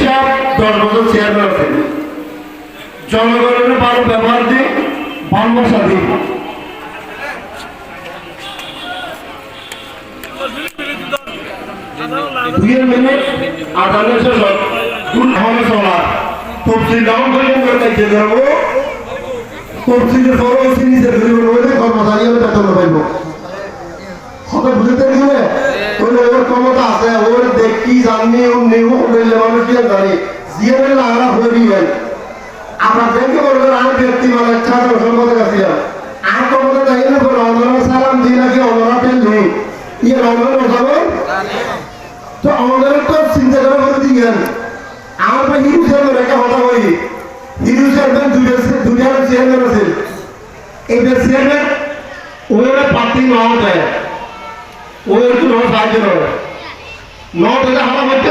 সাহেব দশ বছর চেয়ারম্যান আছেন। জনগণের ভালো ব্যবহার দিই ভালোবাসা দিই ডাউন করে করে পরও সিনিসের কর্মচারী বললে মানুষ কি জানি জিয়ে বললে আমরা দিবেন আমরা দেখে বলবেন আমি ব্যক্তি ছাত্র সম্পদ কাছে আর ক্ষমতা দেয় না বলে অনরা সালাম দিই নাকি অনরা পেল নেই। অনরা বসাবো তো আমাদের তো চিন্তা করে করে দিবেন আমার ভাই হিরু সাহেবের একটা কথা বলি। হিরু সাহেবের দুইটা দুইটা চেয়ারম্যান আছে। এইটা চেয়ারম্যান ওরা পার্টি নাও দেয়। ওই একটু টাকা হারা করতে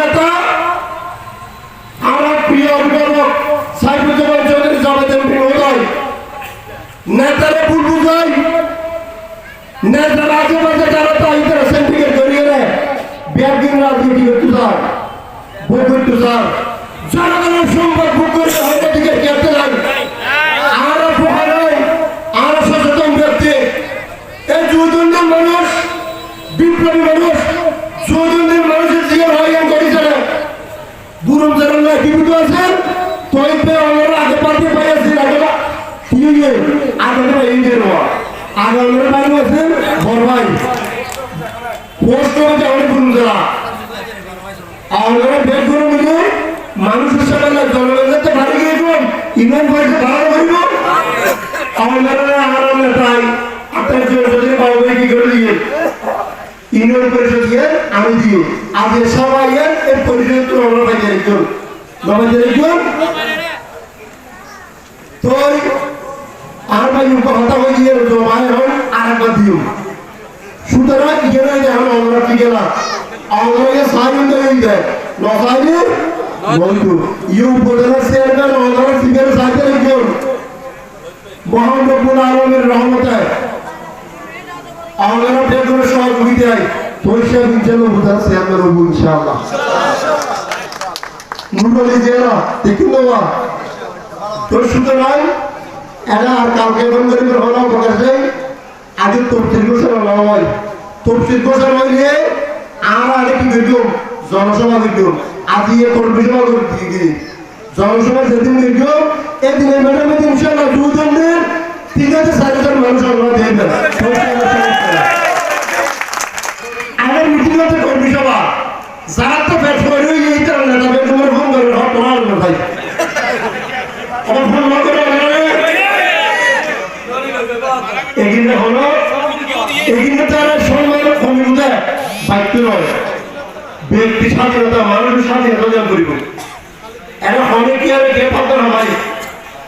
নেতা, আমার প্রিয় অভিভাবক সাইফুজ্জামান চৌধুরী জামাতের মহোদয়, নেতারে ভুল বুঝাই নেতারা আজেবাজে যারা তাই তারা সেন্টিকে ধরিয়ে নেয় ব্যাগিং রাজনীতি করতে চায় বই যারা না জীবিত আছেন তৈবে আমরা আগে পাতে পাইছি আগে ঠিক আছে আগে তো ইন্ডিয়ান যে রোয়া আগে আমরা বাইরে আছেন, বড় ভাই। পোস্ট হচ্ছে অনেক বুড়ো যারা আমরা বের করে মানুষের সাথে না জনগণের তো ভালো গিয়ে দিলাম ইমান পয়সা ভালো হইব আমরা আমরা তাই আপনার জন্য যদি পাবো কি করে দিয়ে ইউনিয়ন পরিষদ দিয়ে আমি দিয়ে আজ সবাই এর পরিষদ পাই একজন নবাজের একজন তো আর ভাই কথা হয়ে গিয়ে জমায় হন আর একবার দিও। সুতরাং ইগেনে এখন আমরা কি গেলাম। আমরা সাইন দেই দেয় নসাইনি বন্ধু ইউ উপজেলা চেয়ারম্যান আমরা সিগের সাইতে একজন মহান রব্বুল আমরা বেগুনের সহযোগিতায় পয়সা দিচ্ছেন উপজেলা চেয়ারম্যান হব ইনশাআল্লাহ। মুন্ডলি জেলা দেখি নেওয়া তো এরা আর কালকে বন্ধুদের হলো প্রকাশে আগে তফসিল ঘোষণা না হয়। তফসিল আর কি দেখব জনসভা দেখব আজি এ কর্মী সভা করে দিকে জনসভা যেদিন দেখব এদিন এই ম্যাডামে ইনশাআল্লাহ দুজনের তিন হাজার চার হাজার মানুষ আমরা দেন। আগের মিটিং হচ্ছে কর্মী সভা যারা তো পেট করে এইটা নেতা বেতনের ফোন করে তোমার ভাই। আমার ফোন না করে এখানে হলো। এখানে তারা সম্মান কমিউনিতে বাক্য নয় ব্যক্তি স্বাধীনতা, মানুষের স্বাধীনতা অর্জন করিব। এখন অনেক হবে কে ভাই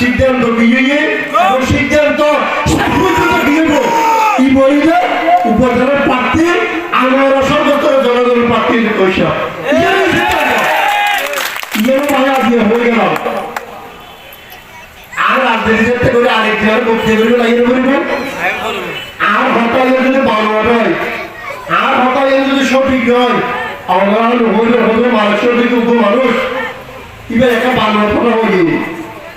সিদ্ধান্ত দিয়ে এবং সিদ্ধান্ত ই বইলে উপজেলার প্রার্থী আমরা সর্বত্র জনগণের প্রার্থীর পয়সা ইয়েরও ভালো দিয়ে হয়ে গেল। আর রাজনীতি করে আরেকটি আর করতে গেলে লাগিয়ে করবেন আর হতালে যদি ভালো হয় আর হতালে যদি সঠিক নয় আমরা হইলে হইলে মানুষের দিকে মানুষ। এবার একটা ভালো কথা হইনি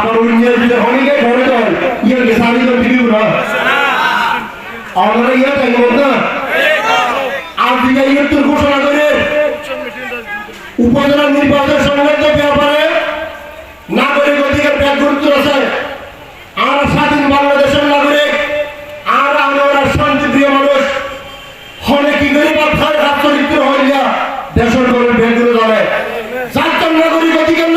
আবার অন্যায় যদি অনেকে ঘরে যায় ইয়ে সারি তো দিবি না আমরা ইয়ে থাকব না? আর দিকে ইয়ে তোর ঘোষণা করে উপজেলা নির্বাচন সংক্রান্ত ব্যাপারে নাগরিক অধিকার ব্যাগ গুরুত্ব আছে। আমরা স্বাধীন আর আমরা চরিত্র দেশের করে ব্যাগ ধরে। যার নাগরিক অধিকার